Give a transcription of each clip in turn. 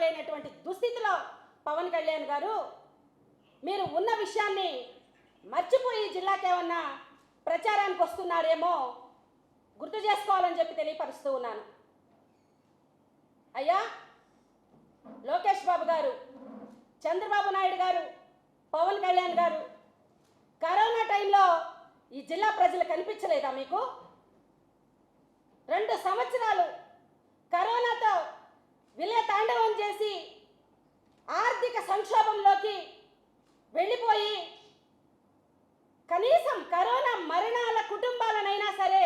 తట్టుకోలేనటువంటి దుస్థితిలో పవన్ కళ్యాణ్ గారు మీరు ఉన్న విషయాన్ని మర్చిపోయి జిల్లాకేమన్నా ప్రచారానికి వస్తున్నారేమో గుర్తు చేసుకోవాలని చెప్పి తెలియపరుస్తూ ఉన్నాను. అయ్యా లోకేష్ బాబు గారు చంద్రబాబు నాయుడు గారు పవన్ కళ్యాణ్ గారు కరోనా టైంలో ఈ జిల్లా ప్రజలు కనిపించలేదా మీకు? రెండు సంవత్సరాలు కరోనాతో విలయ తాండవం చేసి ఆర్థిక సంక్షోభంలోకి వెళ్ళిపోయి కనీసం కరోనా మరణాల కుటుంబాలనైనా సరే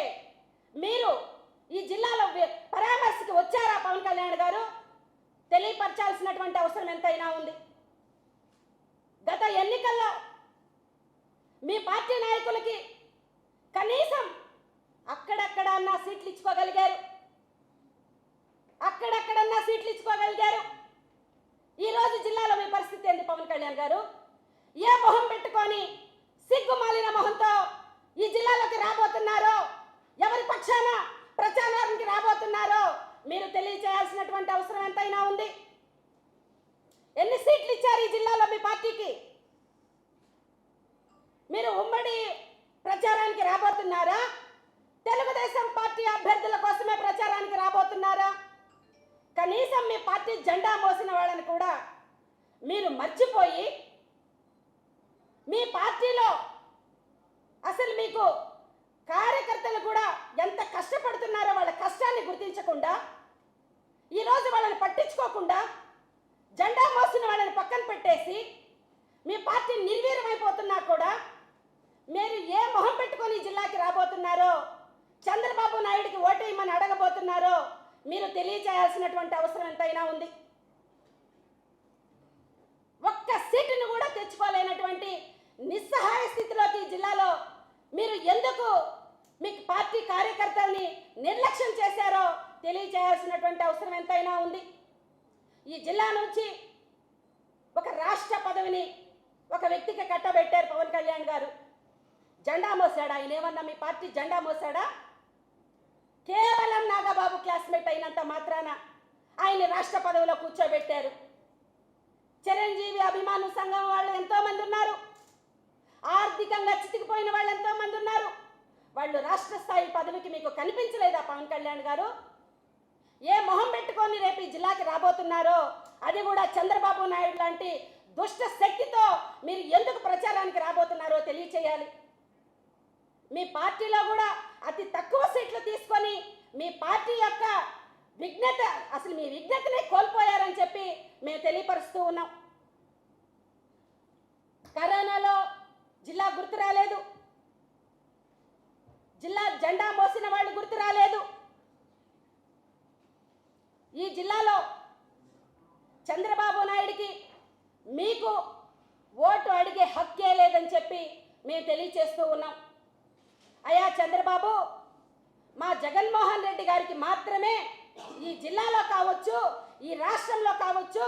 మీరు ఈ జిల్లాలో వి- పరామర్శకి వచ్చారా పవన్ కళ్యాణ్ గారు తెలియపరచాల్సినటువంటి అవసరం ఎంతైనా ఉంది గత ఎన్నికల్లో మీ పార్టీ నాయకులకి కనీసం అక్కడక్కడన్నా సీట్లు ఇచ్చుకోగలిగారు అక్కడక్కడన్నా సీట్లు ఇచ్చుకోగలిగారు ఈ రోజు జిల్లాలో మీ పరిస్థితి ఏంది పవన్ కళ్యాణ్ గారు ఏ మొహం పెట్టుకొని సిగ్గు మాలిన మొహంతో ఈ జిల్లాలోకి రాబోతున్నారో ఎవరి పక్షాన ప్రచారానికి రాబోతున్నారో మీరు తెలియచేయాల్సినటువంటి అవసరం ఎంతైనా ఉంది ఎన్ని సీట్లు ఇచ్చారు ఈ జిల్లాలో మీ పార్టీకి మీరు ఉమ్మడి ప్రచారానికి రాబోతున్నారా? తెలుగుదేశం పార్టీ అభ్యర్థుల కోసమే ప్రచారానికి రాబోతున్నారా? కనీసం మీ పార్టీ జెండా మోసిన వాళ్ళని కూడా మీరు మర్చిపోయి మీ పార్టీలో అసలు మీకు కార్యకర్తలు కూడా ఎంత కష్టపడుతున్నారో వాళ్ళ కష్టాన్ని గుర్తించకుండా ఈరోజు వాళ్ళని పట్టించుకోకుండా జెండా మోసిన వాళ్ళని పక్కన పెట్టేసి మీ పార్టీ నిర్వీర్యమైపోతున్నా కూడా మీరు ఏ మొహం పెట్టుకొని ఈ జిల్లాకి రాబోతున్నారో చంద్రబాబు నాయుడికి ఓటేయమని అడగబోతున్నారో మీరు తెలియచేయాల్సినటువంటి అవసరం ఎంతైనా ఉంది ఒక్క సీటును కూడా తెచ్చుకోలేనటువంటి నిస్సహాయ స్థితిలోకి ఈ జిల్లాలో మీరు ఎందుకు మీ పార్టీ కార్యకర్తల్ని నిర్లక్ష్యం చేశారో చేయాల్సినటువంటి అవసరం ఎంతైనా ఉంది. ఈ జిల్లా నుంచి ఒక రాష్ట్ర పదవిని ఒక వ్యక్తికి కట్టబెట్టారు పవన్ కళ్యాణ్ గారు. జెండా మోసాడా? ఆయన ఏమన్నా మీ పార్టీ జెండా మోసాడా? కేవలం నాగబాబు క్లాస్మేట్ అయినంత మాత్రాన ఆయన రాష్ట్ర పదవిలో కూర్చోబెట్టారు. చిరంజీవి అభిమాను సంఘం వాళ్ళు ఎంతో మంది ఉన్నారు. ఆర్థికంగా చితికిపోయిన వాళ్ళు ఎంతో మంది ఉన్నారు. వాళ్ళు రాష్ట్ర స్థాయి పదవికి మీకు కనిపించలేదా పవన్ కళ్యాణ్ గారు? ఏ మొహం పెట్టుకొని రేపు ఈ జిల్లాకి రాబోతున్నారో? అది కూడా చంద్రబాబు నాయుడు లాంటి దుష్ట శక్తితో మీరు ఎందుకు ప్రచారానికి రాబోతున్నారో తెలియచేయాలి. మీ పార్టీలో కూడా అతి తక్కువ సీట్లు తీసుకొని మీ పార్టీ యొక్క విఘ్నత అసలు మీ విఘ్నతనే కోల్పోయారని చెప్పి మేము తెలియపరుస్తూ ఉన్నాం. కరోనాలో జిల్లా గుర్తు రాలేదు. జిల్లా జెండా మోసిన వాళ్ళు గుర్తు రాలేదు. ఈ జిల్లాలో చంద్రబాబు నాయుడికి మీకు ఓటు అడిగే హక్కే లేదని చెప్పి మేము తెలియచేస్తూ ఉన్నాం. అయ్యా చంద్రబాబు మా జగన్మోహన్ రెడ్డి గారికి మాత్రమే ఈ జిల్లాలో కావచ్చు ఈ రాష్ట్రంలో కావచ్చు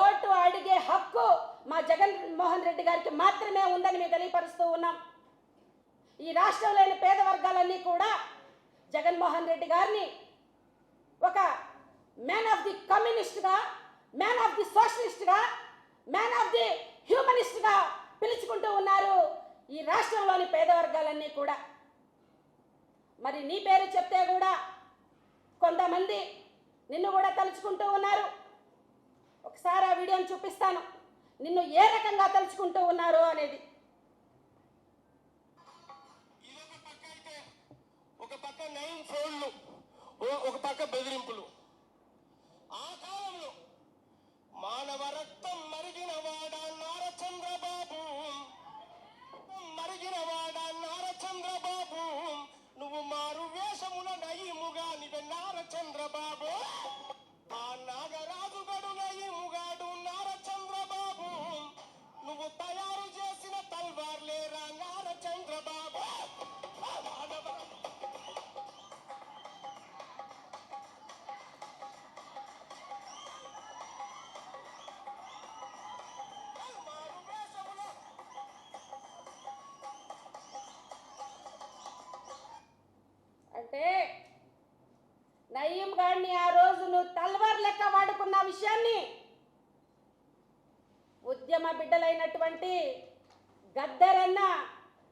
ఓటు అడిగే హక్కు మా జగన్మోహన్ రెడ్డి గారికి మాత్రమే ఉందని మేము తెలియపరుస్తూ ఉన్నాం. ఈ రాష్ట్రంలోని పేద వర్గాలన్నీ కూడా జగన్మోహన్ రెడ్డి గారిని ఒక మ్యాన్ ఆఫ్ ది కమ్యూనిస్ట్గా మ్యాన్ ఆఫ్ ది సోషలిస్ట్గా మ్యాన్ ఆఫ్ ది హ్యూమనిస్ట్గా పిలుచుకుంటూ ఉన్నారు ఈ రాష్ట్రంలోని పేదవర్గాలన్నీ కూడా. మరి నీ పేరు చెప్తే కూడా కొంతమంది నిన్ను కూడా తలుచుకుంటూ ఉన్నారు. ఒకసారి ఆ వీడియోని చూపిస్తాను. నిన్ను ఏ రకంగా తలుచుకుంటూ ఉన్నారు అనేది. ఒక పక్క నైన్ ఫోన్లు ఓ- ఒక పక్క బెదిరింపులు ఆ కాలంలో మానవ రక్తం మరిగిన వాడా నార చంద్రబాబు మరిగిన వాడా చంద్రబాబు నువ్వు మారు వేషముల నయముగా నివె నార చంద్రబాబు ఆ నాగరాజు గడు నయముగాడు నార చంద్రబాబు నువ్వు తయారు చేసిన తల్వార్లేరా నార చంద్రబాబు అంటే నయీం గాడిని ఆ రోజు నువ్వు తల్వార్ లెక్క వాడుకున్న విషయాన్ని ఉద్యమ బిడ్డలైనటువంటి గద్దరన్న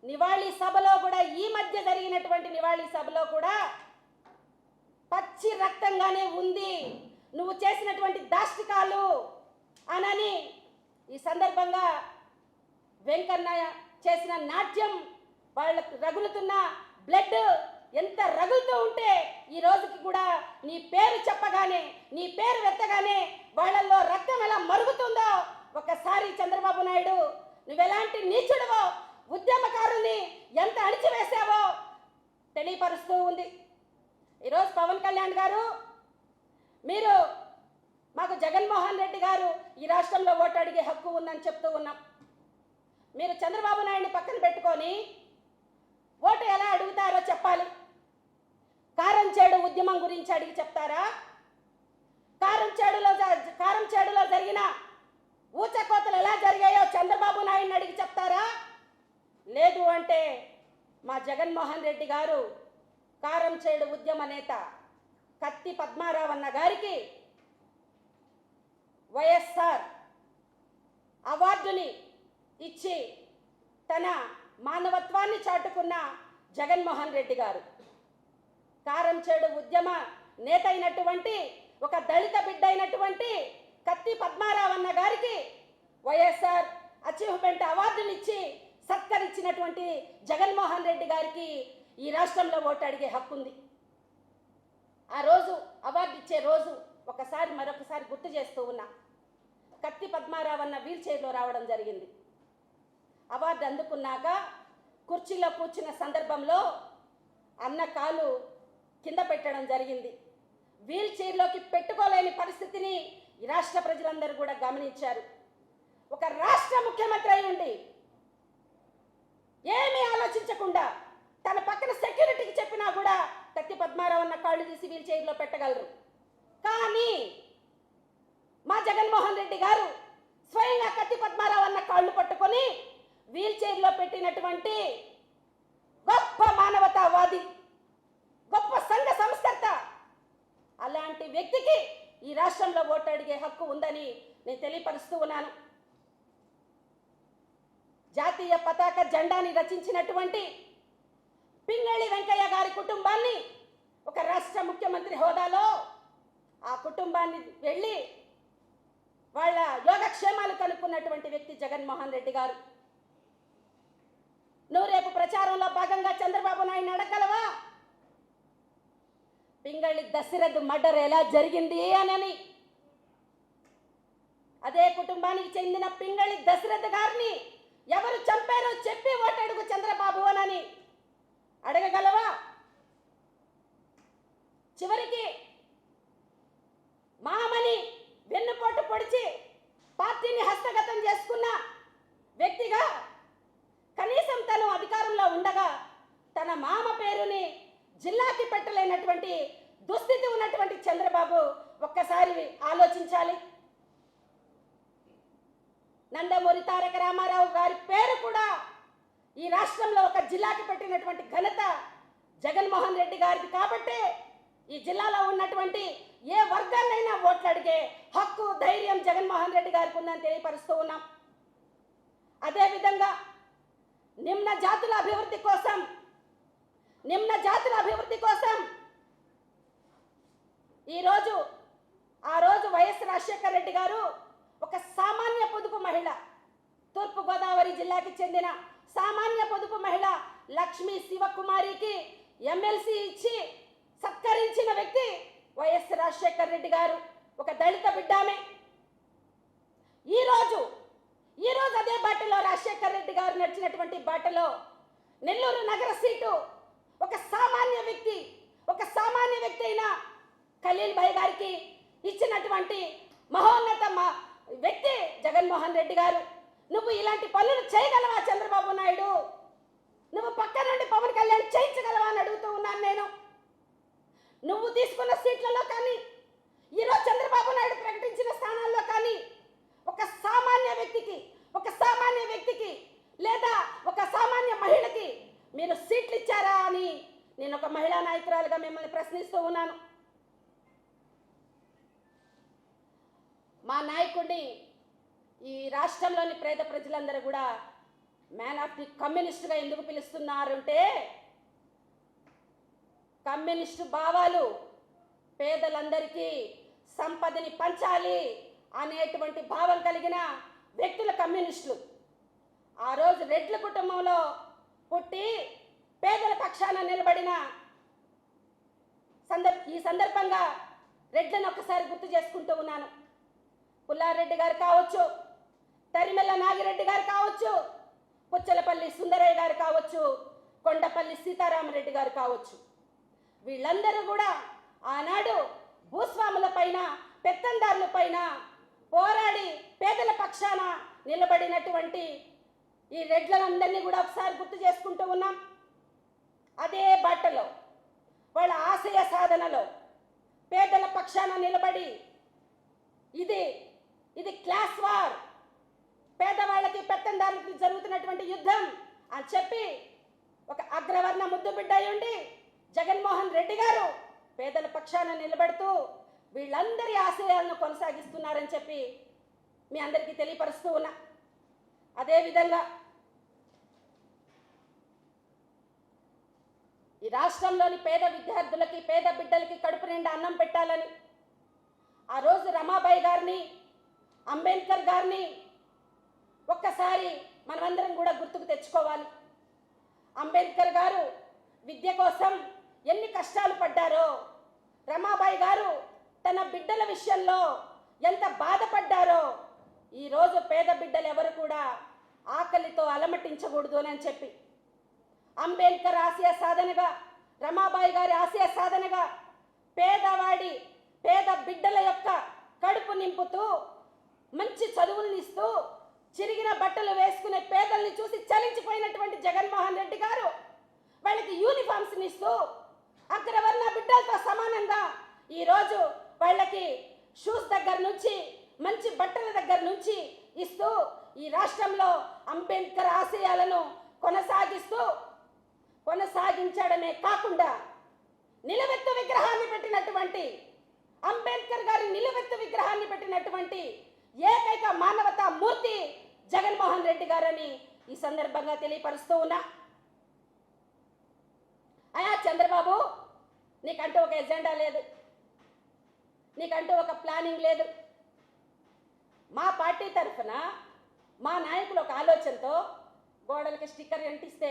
నివాళి సభలో కూడా ఈ మధ్య జరిగినటువంటి నివాళి సభలో కూడా పచ్చి రక్తంగానే ఉంది. నువ్వు చేసినటువంటి దాష్టికాలు అనని ఈ సందర్భంగా వెంకన్న చేసిన నాట్యం వాళ్ళకు రగులుతున్న బ్లడ్ ఉంటే ఈ రోజుకి కూడా నీ పేరు చెప్పగానే నీ పేరు వెత్తగానే వాళ్ళల్లో రక్తం ఎలా మరుగుతుందో ఒకసారి చంద్రబాబు నాయుడు నువ్వెలాంటి నీచుడవో ఉద్యమకారుల్ని ఎంత అణిచివేశావో తెలియపరుస్తూ ఉంది. ఈరోజు పవన్ కళ్యాణ్ గారు మీరు మాకు జగన్మోహన్ రెడ్డి గారు ఈ రాష్ట్రంలో ఓటు అడిగే హక్కు ఉందని చెప్తూ ఉన్నాం. మీరు చంద్రబాబు నాయుడిని పక్కన పెట్టుకొని ఓటు ఎలా అడుగుతారో చెప్పాలి. కారం చేడు ఉద్యమం గురించి అడిగి చెప్తారా? కారం చేడులో కారం చేడులో జరిగిన ఊచకోతలు ఎలా జరిగాయో చంద్రబాబు నాయుడిని అడిగి చెప్తారా? లేదు అంటే మా జగన్మోహన్ రెడ్డి గారు కారం చేడు ఉద్యమ నేత కత్తి పద్మారావు అన్న గారికి వైఎస్ఆర్ అవార్డుని ఇచ్చి తన మానవత్వాన్ని చాటుకున్న జగన్మోహన్ రెడ్డి గారు. కారం చేడు ఉద్యమ నేత అయినటువంటి ఒక దళిత బిడ్డ అయినటువంటి కత్తి పద్మారావన్న గారికి వైఎస్ఆర్ అచీవ్మెంట్ అవార్డునిచ్చి సత్కరించినటువంటి జగన్మోహన్ రెడ్డి గారికి ఈ రాష్ట్రంలో ఓటు అడిగే హక్కు ఉంది ఆ రోజు అవార్డు ఇచ్చే రోజు ఒకసారి మరొకసారి గుర్తు చేస్తూ ఉన్నా. కత్తి పద్మారావన్న వీల్ చైర్లో రావడం జరిగింది. అవార్డు అందుకున్నాక కుర్చీలో కూర్చున్న సందర్భంలో అన్న కాలు కింద పెట్టడం జరిగింది. వీల్ చైర్లోకి పెట్టుకోలేని పరిస్థితిని రాష్ట్ర ప్రజలందరూ కూడా గమనించారు. ఒక రాష్ట్ర ముఖ్యమంత్రి అయి ఉండి ఏమీ ఆలోచించకుండా తన పక్కన సెక్యూరిటీకి చెప్పినా కూడా కత్తి పద్మారావు అన్న కాళ్ళు తీసి వీల్ చైర్లో పెట్టగలరు. కానీ మా జగన్మోహన్ రెడ్డి గారు స్వయంగా కత్తి పద్మారావు అన్న కాళ్ళు పట్టుకొని వీల్ చైర్లో పెట్టినటువంటి గొప్ప మానవతావాది గొప్ప వ్యక్తికి ఈ రాష్ట్రంలో ఓటు అడిగే హక్కు ఉందని నేను తెలియపరుస్తూ ఉన్నాను. జాతీయ పతాక జెండాని రచించినటువంటి పింగళి వెంకయ్య గారి కుటుంబాన్ని ఒక రాష్ట్ర ముఖ్యమంత్రి హోదాలో ఆ కుటుంబాన్ని వెళ్ళి వాళ్ళ యోగక్షేమాలు కనుక్కున్నటువంటి వ్యక్తి జగన్మోహన్ రెడ్డి గారు. నువ్వు రేపు ప్రచారంలో భాగంగా చంద్రబాబు నాయుడు అడగలవా పింగళి దశరథ్ మర్డర్ ఎలా జరిగింది అనని అదే కుటుంబానికి చెందిన పింగళి దశరథ్ గారిని ఎవరు చంపారో చెప్పి ఓటడుగు చంద్రబాబు అనని అడగగలవా చివరికి మామని వెన్నుపోటు పొడిచి పార్టీని హస్తగతం చేసుకున్న వ్యక్తిగా కనీసం తను అధికారంలో ఉండగా తన మామ పేరుని జిల్లాకి పెట్టలేనటువంటి దుస్థితి ఉన్నటువంటి చంద్రబాబు ఒక్కసారి ఆలోచించాలి నందమూరి తారక రామారావు గారి పేరు కూడా ఈ రాష్ట్రంలో ఒక జిల్లాకి పెట్టినటువంటి ఘనత జగన్మోహన్ రెడ్డి గారిది కాబట్టే ఈ జిల్లాలో ఉన్నటువంటి ఏ వర్గాన్నైనా ఓట్లు అడిగే హక్కు ధైర్యం జగన్మోహన్ ఉందని తెలియపరుస్తూ ఉన్నాం. అదేవిధంగా నిమ్న జాతుల అభివృద్ధి కోసం నిమ్న జాతుల అభివృద్ధి కోసం ఈరోజు ఆ రోజు వైఎస్ రాజశేఖర రెడ్డి గారు ఒక సామాన్య పొదుపు మహిళ తూర్పుగోదావరి జిల్లాకి చెందిన సామాన్య పొదుపు మహిళ లక్ష్మీ శివకుమారికి ఎమ్మెల్సీ ఇచ్చి సత్కరించిన వ్యక్తి వైఎస్ రాజశేఖర రెడ్డి గారు. ఒక దళిత బిడ్డామే. ఈరోజు ఈరోజు అదే బాటలో రాజశేఖర్ రెడ్డి గారు నడిచినటువంటి బాటలో నెల్లూరు నగర సీటు ఒక సామాన్య వ్యక్తి ఒక సామాన్య వ్యక్తి అయిన ఖలీల్ భాయ్ గారికి ఇచ్చినటువంటి మహోన్నత వ్యక్తి జగన్మోహన్ రెడ్డి గారు. నువ్వు ఇలాంటి పనులు చేయగలవా చంద్రబాబు నాయుడు? నువ్వు పక్క నుండి పవన్ కళ్యాణ్ చేయించగలవా అని అడుగుతూ ఉన్నాను నేను. నువ్వు తీసుకున్న సీట్లలో కానీ ఈరోజు చంద్రబాబు నాయుడు ప్రకటించిన స్థానాల్లో కానీ ఒక సామాన్య వ్యక్తికి ఒక సామాన్య వ్యక్తికి లేదా ఒక సామాన్య మహిళకి మీరు సీట్లు ఇచ్చారా అని నేను ఒక మహిళా నాయకురాలుగా మిమ్మల్ని ప్రశ్నిస్తూ ఉన్నాను. మా నాయకుడిని ఈ రాష్ట్రంలోని పేద ప్రజలందరూ కూడా మ్యాన్ ఆఫ్ ది కమ్యూనిస్ట్గా ఎందుకు పిలుస్తున్నారంటే కమ్యూనిస్టు భావాలు పేదలందరికీ సంపదని పంచాలి అనేటువంటి భావం కలిగిన వ్యక్తుల కమ్యూనిస్టులు. ఆ రోజు రెడ్ల కుటుంబంలో పుట్టి పేదల పక్షాన నిలబడిన సందర్ ఈ సందర్భంగా రెడ్లను ఒక్కసారి గుర్తు చేసుకుంటూ ఉన్నాను. పుల్లారెడ్డి గారు కావచ్చు తరిమెల్ల నాగిరెడ్డి గారు కావచ్చు పుచ్చలపల్లి సుందరయ్య గారు కావచ్చు కొండపల్లి సీతారామరెడ్డి గారు కావచ్చు. వీళ్ళందరూ కూడా ఆనాడు భూస్వాముల పైన పెత్తందారుల పైన పోరాడి పేదల పక్షాన నిలబడినటువంటి ఈ రెడ్లందరినీ కూడా ఒకసారి గుర్తు చేసుకుంటూ ఉన్నాం. అదే బాటలో వాళ్ళ ఆశయ సాధనలో పేదల పక్షాన నిలబడి ఇది ఇది క్లాస్ వార్. పేదవాళ్ళకి పెత్తందారులకి జరుగుతున్నటువంటి యుద్ధం అని చెప్పి ఒక అగ్రవర్ణ ముద్దు బిడ్డ అయి ఉండి జగన్మోహన్ రెడ్డి గారు పేదల పక్షాన నిలబడుతూ వీళ్ళందరి ఆశయాలను కొనసాగిస్తున్నారని చెప్పి మీ అందరికీ తెలియపరుస్తూ ఉన్నా. అదేవిధంగా ఈ రాష్ట్రంలోని పేద విద్యార్థులకి పేద బిడ్డలకి కడుపు నిండా అన్నం పెట్టాలని ఆ రోజు రమాబాయి గారిని అంబేద్కర్ గారిని ఒక్కసారి మనమందరం కూడా గుర్తుకు తెచ్చుకోవాలి. అంబేద్కర్ గారు విద్య కోసం ఎన్ని కష్టాలు పడ్డారో రమాబాయి గారు తన బిడ్డల విషయంలో ఎంత బాధపడ్డారో ఈరోజు పేద బిడ్డలు ఎవరు కూడా ఆకలితో అలమటించకూడదు అని చెప్పి అంబేద్కర్ ఆశయ సాధనగా రమాబాయి గారి ఆశయ సాధనగా పేదవాడి పేద బిడ్డల యొక్క కడుపు నింపుతూ మంచి చదువుల్ని ఇస్తూ చిరిగిన బట్టలు వేసుకునే పేదల్ని చూసి చలించిపోయినటువంటి జగన్మోహన్ రెడ్డి గారు వాళ్ళకి యూనిఫామ్స్ని ఇస్తూ అగ్రవర్ణ బిడ్డలతో సమానంగా ఈరోజు వాళ్ళకి షూస్ దగ్గర నుంచి మంచి బట్టల దగ్గర నుంచి ఇస్తూ ఈ రాష్ట్రంలో అంబేద్కర్ ఆశయాలను కొనసాగిస్తూ కొనసాగించడమే కాకుండా నిలవెత్తు విగ్రహాన్ని పెట్టినటువంటి అంబేద్కర్ గారి నిలవెత్తు విగ్రహాన్ని పెట్టినటువంటి ఏకైక మానవతా మూర్తి జగన్మోహన్ రెడ్డి గారని ఈ సందర్భంగా తెలియపరుస్తూ ఉన్నా. అయా చంద్రబాబు నీకంటూ ఒక ఎజెండా లేదు. నీకంటూ ఒక ప్లానింగ్ లేదు. మా పార్టీ తరఫున మా నాయకులు ఒక ఆలోచనతో గోడలకి స్టిక్కర్ అంటిస్తే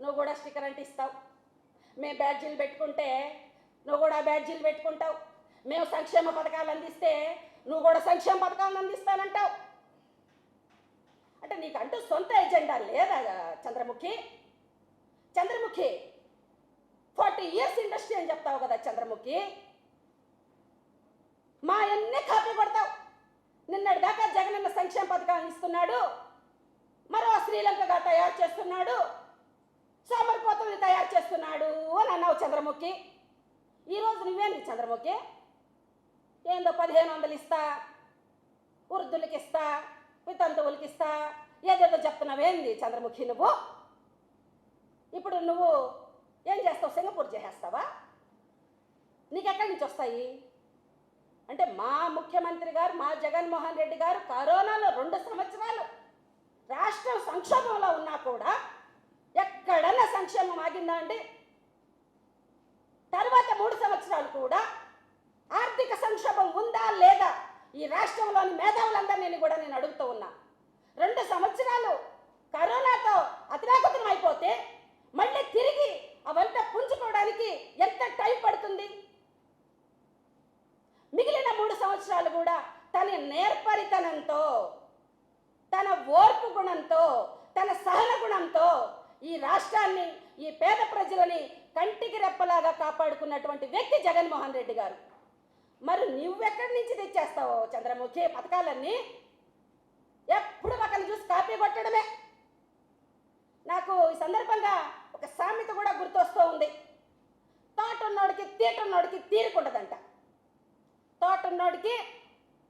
నువ్వు కూడా స్టిక్కర్ అంటిస్తావు. మేము బ్యాడ్జీలు పెట్టుకుంటే నువ్వు కూడా బ్యాడ్జీలు పెట్టుకుంటావు. మేము సంక్షేమ పథకాలు అందిస్తే నువ్వు కూడా సంక్షేమ పథకాలను అందిస్తానంటావు. అంటే నీకంటూ సొంత ఎజెండా లేదా Chandramukhi? Chandramukhi forty years industry అని చెప్తావు కదా చంద్రముఖి? మా అన్ని కాపీ కొడతావు. నిన్నటి దాకా జగనన్న సంక్షేమ పథకాలను ఇస్తున్నాడు. మరో శ్రీలంకగా తయారు చేస్తున్నాడు. సోమరిపోతుల్ని తయారు చేస్తున్నాడు అని అన్నావు చంద్రముఖి. ఈరోజు నువ్వేంది చంద్రముఖి. ఏందో పదిహేను వందలు ఇస్తా వృద్ధులకి ఇస్తా వితంతువులకి ఇస్తా ఏదేదో చెప్తున్నావేంది చంద్రముఖి నువ్వు? ఇప్పుడు నువ్వు ఏం చేస్తావు? సింగపూర్ చేసేస్తావా? నీకెక్కడి నుంచి వస్తాయి? అంటే మా ముఖ్యమంత్రి గారు మా జగన్మోహన్ రెడ్డి గారు కరోనాలో రెండు సంవత్సరాలు రాష్ట్రం సంక్షోభంలో ఉన్నా కూడా ఎక్కడన్నా సంక్షేమం ఆగిందా అండి? తర్వాత మూడు సంవత్సరాలు కూడా ఆర్థిక సంక్షోభం ఉందా లేదా? ఈ రాష్ట్రంలోని మేధావులందరినీ కూడా నేను అడుగుతూ ఉన్నా. రెండు సంవత్సరాలు కరోనాతో అతలాకుతలం అయిపోతే మళ్ళీ తిరిగి అవంతా పుంజుకోవడానికి ఎంత టైం సంవత్సరాలు కూడా తన నేర్పరితనంతో తన ఓర్పు గుణంతో తన సహన గుణంతో ఈ రాష్ట్రాన్ని ఈ పేద ప్రజలని కంటికి రెప్పలాగా కాపాడుకున్నటువంటి వ్యక్తి జగన్మోహన్ రెడ్డి గారు. మరి నువ్వెక్కడి నుంచి తెచ్చేస్తావు చంద్రముఖి? పథకాలన్నీ ఎప్పుడు ఒకరిని చూసి కాపీ కొట్టడమే. నాకు ఈ సందర్భంగా ఒక సామెత కూడా గుర్తొస్తూ ఉంది. తోటున్నోడికి తీటున్నోడికి తీరుకుండదంట. తోటున్నోడికి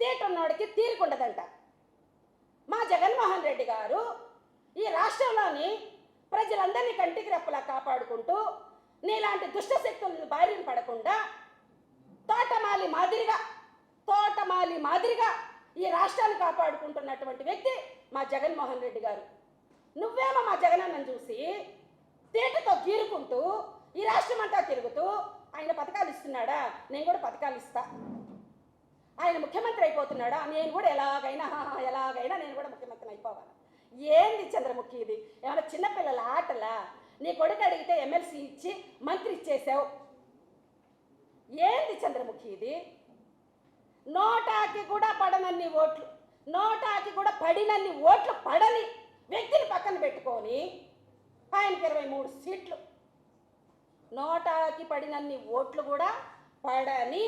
తీటున్నోడికి తీరుకుండదంట మా జగన్మోహన్ రెడ్డి గారు ఈ రాష్ట్రంలోని ప్రజలందరినీ కంటికి రెప్పలా కాపాడుకుంటూ నీలాంటి దుష్ట శక్తులను బారిన పడకుండా తోటమాలి మాదిరిగా తోటమాలి మాదిరిగా ఈ రాష్ట్రాన్ని కాపాడుకుంటున్నటువంటి వ్యక్తి మా జగన్మోహన్ రెడ్డి గారు. నువ్వేమో మా జగనన్నను చూసి తీటతో గీరుకుంటూ ఈ రాష్ట్రం అంతా తిరుగుతూ ఆయన పథకాలు ఇస్తున్నాడా? నేను కూడా పథకాలు ఇస్తా. ఆయన ముఖ్యమంత్రి అయిపోతున్నాడా? నేను కూడా ఎలాగైనా ఎలాగైనా నేను కూడా ముఖ్యమంత్రి అయిపోవాలి. ఏంది చంద్రముఖి ఇది? ఏమైనా చిన్నపిల్లల ఆటలా? నీ కొడుకు అడిగితే ఎమ్మెల్సీ ఇచ్చి మంత్రి ఇచ్చేసావు. ఏంది చంద్రముఖి ఇది? నోటాకి కూడా పడనన్ని ఓట్లు నోటాకి కూడా పడినన్ని ఓట్లు పడని వ్యక్తిని పక్కన పెట్టుకొని ఆయనకి ఇరవై మూడు సీట్లు. నోటాకి పడినన్ని ఓట్లు కూడా పడని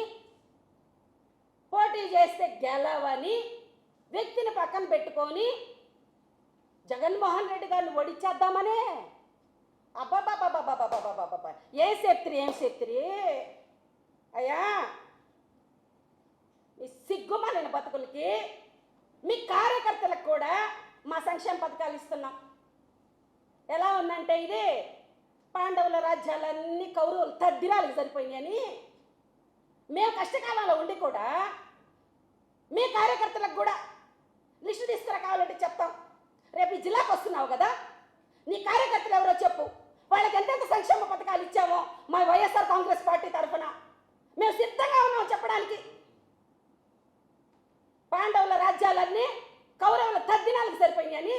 పోటీ చేస్తే గెలవని వ్యక్తిని పక్కన పెట్టుకొని జగన్మోహన్ రెడ్డి గారిని ఓడిచ్చేద్దామనే అబ్బాబాబాబాబాబాబాబాబా ఏం శక్తి ఏం శక్తి అయ్యా మీ సిగ్గుమలైన బతుకులకి మీ కార్యకర్తలకు కూడా మా సంక్షేమ పథకాలు ఇస్తున్నాం. ఎలా ఉందంటే ఇది పాండవుల రాజ్యాలన్నీ కౌరవులు తద్దిరాలకు సరిపోయినాయని మేము కష్టకాలంలో ఉండి కూడా మీ కార్యకర్తలకు కూడా లిస్టు తీసుకురా కావాలంటే చెప్తాం. రేపు ఈ జిల్లాకు వస్తున్నావు కదా నీ కార్యకర్తలు ఎవరో చెప్పు. వాళ్ళకి ఎంతెంత సంక్షేమ పథకాలు ఇచ్చామో మా వైఎస్ఆర్ కాంగ్రెస్ పార్టీ తరఫున. మేము సిద్ధంగా ఉన్నాం చెప్పడానికి. పాండవుల రాజ్యాలన్నీ కౌరవుల తద్దినాలకు సరిపోయినాయని.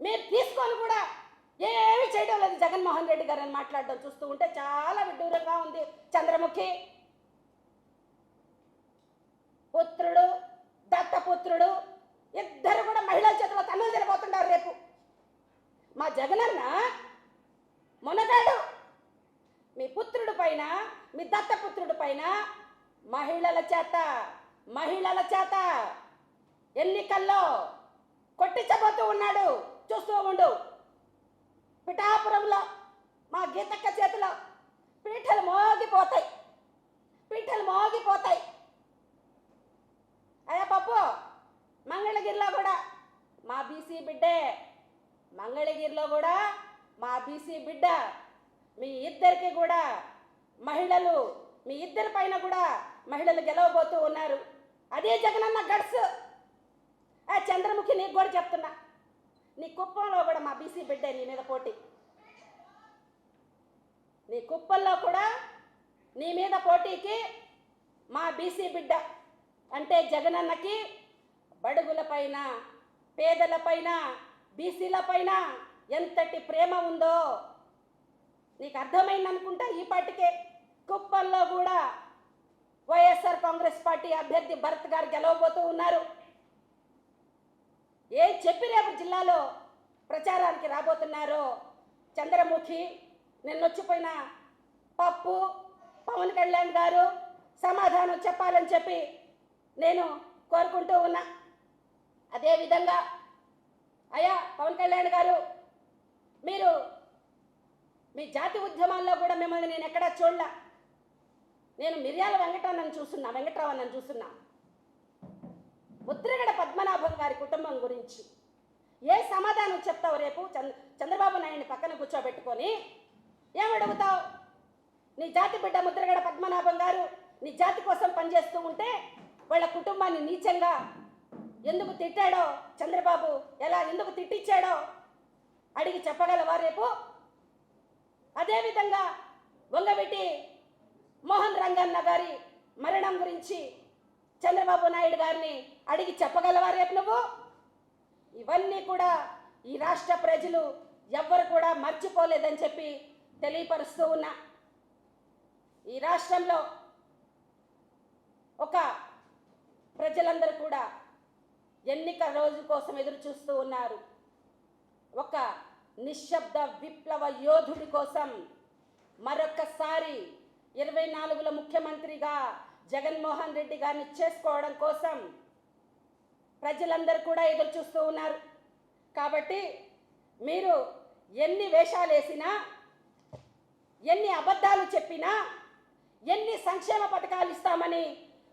మీరు తీసుకొని కూడా ఏమీ చేయడం లేదు. జగన్మోహన్ రెడ్డి గారు అని మాట్లాడడం చూస్తూ ఉంటే చాలా విడ్డూరంగా ఉంది చంద్రముఖి. పుత్రుడు దత్తపుత్రుడు ఇద్దరు కూడా మహిళల చేతిలో తన్నులు తినబోతున్నారు రేపు. మా జగనన్న మునగాడు. మీ పుత్రుడు పైన మీ దత్తపుత్రుడు పైన మహిళల చేత మహిళల చేత ఎన్నికల్లో కొట్టించబోతూ ఉన్నాడు. చూస్తూ ఉండు. పిఠాపురంలో మా గీతక్క చేతిలో పీఠలు మోగిపోతాయి. పీఠలు మోగిపోతాయి. అయ్యా పప్పు మంగళగిరిలో కూడా మా బీసీ బిడ్డే మంగళగిరిలో కూడా మా బీసీ బిడ్డ మీ ఇద్దరికి కూడా మహిళలు మీ ఇద్దరి పైన కూడా మహిళలు గెలవబోతూ ఉన్నారు. అదే జగనన్న గడ్స్. ఆ చంద్రముఖి నీకు కూడా చెప్తున్నా. నీ కుప్పంలో కూడా మా బీసీ బిడ్డే నీ మీద పోటీ. నీ కుప్పంలో కూడా నీ మీద పోటీకి మా బీసీ బిడ్డ అంటే జగనన్నకి బడుగుల పైన పేదల పైన బీసీల పైన ఎంతటి ప్రేమ ఉందో నీకు అర్థమైందనుకుంటా ఈ పాటికే. కుప్పంలో కూడా వైఎస్ఆర్ కాంగ్రెస్ పార్టీ అభ్యర్థి భరత్ గారు గెలవబోతూ ఉన్నారు. ఏం చెప్పి రేపు జిల్లాలో ప్రచారానికి రాబోతున్నారో? చంద్రముఖి నిన్నొచ్చిపోయిన పప్పు పవన్ కళ్యాణ్ గారు సమాధానం చెప్పాలని చెప్పి నేను కోరుకుంటూ ఉన్నా. అదేవిధంగా అయ్యా పవన్ కళ్యాణ్ గారు మీరు మీ జాతి ఉద్యమాల్లో కూడా మిమ్మల్ని నేను ఎక్కడా చూడలా. నేను మిర్యాల వెంకటరమణని చూస్తున్నా వెంకటరామన్నని చూస్తున్నా. ముద్రగడ పద్మనాభం గారి కుటుంబం గురించి. ఏ సమాధానం చెప్తావు రేపు? చంద్ర చంద్రబాబు నాయుడిని పక్కన కూర్చోబెట్టుకొని ఏమడుగుతావు నీ జాతి బిడ్డ ముద్రగడ పద్మనాభం గారు నీ జాతి కోసం పనిచేస్తూ ఉంటే వాళ్ళ కుటుంబాన్ని నీచంగా ఎందుకు తిట్టాడో చంద్రబాబు ఎలా ఎందుకు తిట్టించాడో అడిగి చెప్పగలవా రేపు? అదేవిధంగా వంగవెట్టి మోహన్ రంగన్న గారి మరణం గురించి చంద్రబాబు నాయుడు గారిని అడిగి చెప్పగలవా రేపు నువ్వు? ఇవన్నీ కూడా ఈ రాష్ట్ర ప్రజలు ఎవ్వరు కూడా మర్చిపోలేదని చెప్పి తెలియపరుస్తూ ఉన్నా. ఈ రాష్ట్రంలో ఒక ప్రజలందరూ కూడా ఎన్నిక రోజు కోసం ఎదురు చూస్తూ ఉన్నారు. ఒక నిశ్శబ్ద విప్లవ యోధుడి కోసం మరొక్కసారి ఇరవై నాలుగులో ముఖ్యమంత్రిగా జగన్మోహన్ రెడ్డి గారిని చేసుకోవడం కోసం ప్రజలందరూ కూడా ఎదురు చూస్తూ ఉన్నారు. కాబట్టి మీరు ఎన్ని వేషాలు వేసినా ఎన్ని అబద్ధాలు చెప్పినా ఎన్ని సంక్షేమ పథకాలు ఇస్తామని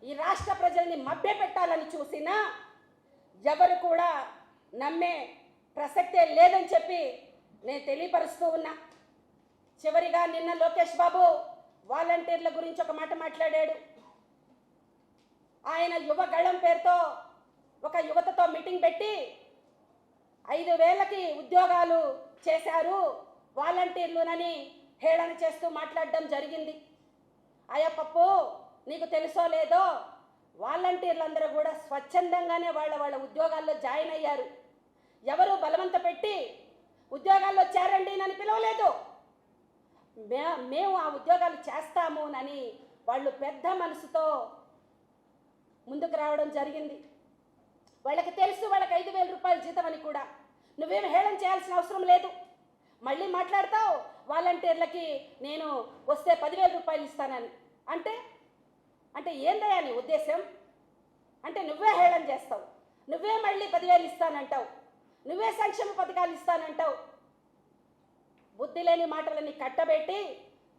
ఈ రాష్ట్ర ప్రజల్ని మభ్యపెట్టాలని చూసినా ఎవరు కూడా నమ్మే ప్రసక్తే లేదని చెప్పి నేను తెలియపరుస్తూ ఉన్నా. చివరిగా నిన్న లోకేష్ బాబు వాలంటీర్ల గురించి ఒక మాట మాట్లాడాడు. ఆయన యువ గళం పేరుతో ఒక యువతతో మీటింగ్ పెట్టి ఐదు వేలకి ఉద్యోగాలు చేశారు. వాలంటీర్లునని హేళన చేస్తూ మాట్లాడడం జరిగింది. అయ్యా పప్పు నీకు తెలుసో లేదో వాలంటీర్లందరూ కూడా స్వచ్ఛందంగానే వాళ్ళ వాళ్ళ ఉద్యోగాల్లో జాయిన్ అయ్యారు. ఎవరు బలవంత పెట్టి ఉద్యోగాల్లో చేరండి అని పిలవలేదు. మే మేము ఆ ఉద్యోగాలు చేస్తాము అని వాళ్ళు పెద్ద మనసుతో ముందుకు రావడం జరిగింది. వాళ్ళకి తెలుసు వాళ్ళకి ఐదు వేల రూపాయల జీతం అని కూడా. నువ్వేం హేళన చేయాల్సిన అవసరం లేదు. మళ్ళీ మాట్లాడతావు వాలంటీర్లకి నేను వస్తే పదివేల రూపాయలు ఇస్తానని. అంటే అంటే ఏందయ్యా నీ ఉద్దేశం? అంటే నువ్వే హేళన చేస్తావు. నువ్వే మళ్ళీ పదివేలు ఇస్తానంటావు. నువ్వే సంక్షేమ పథకాలు ఇస్తానంటావు. బుద్ధి లేని మాటలని కట్టబెట్టి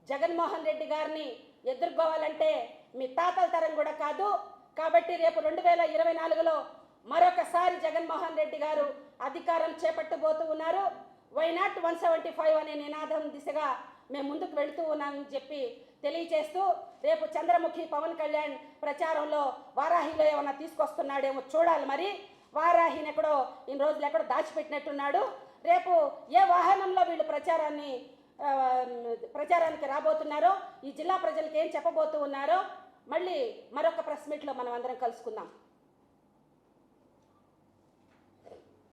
జగన్మోహన్ రెడ్డి గారిని ఎదుర్కోవాలంటే మీ తాతల తరం కూడా కాదు కాబట్టి రేపు రెండు వేల ఇరవై నాలుగులో మరొకసారి జగన్మోహన్ రెడ్డి గారు అధికారం చేపట్టబోతూ ఉన్నారు. Why not one seventy five అనే నినాదం దిశగా మేము ముందుకు వెళుతూ ఉన్నామని చెప్పి తెలియచేస్తూ రేపు చంద్రముఖి పవన్ కళ్యాణ్ ప్రచారంలో వారాహిలో ఏమన్నా తీసుకొస్తున్నాడేమో చూడాలి మరి. వారాహిని ఎక్కడో ఇన్ని రోజులు ఎక్కడో దాచిపెట్టినట్టున్నాడు. రేపు ఏ వాహనంలో వీళ్ళు ప్రచారాన్ని ప్రచారానికి రాబోతున్నారో ఈ జిల్లా ప్రజలకు ఏం చెప్పబోతూ ఉన్నారో మళ్ళీ మరొక ప్రెస్ మీట్లో మనం అందరం కలుసుకుందాం.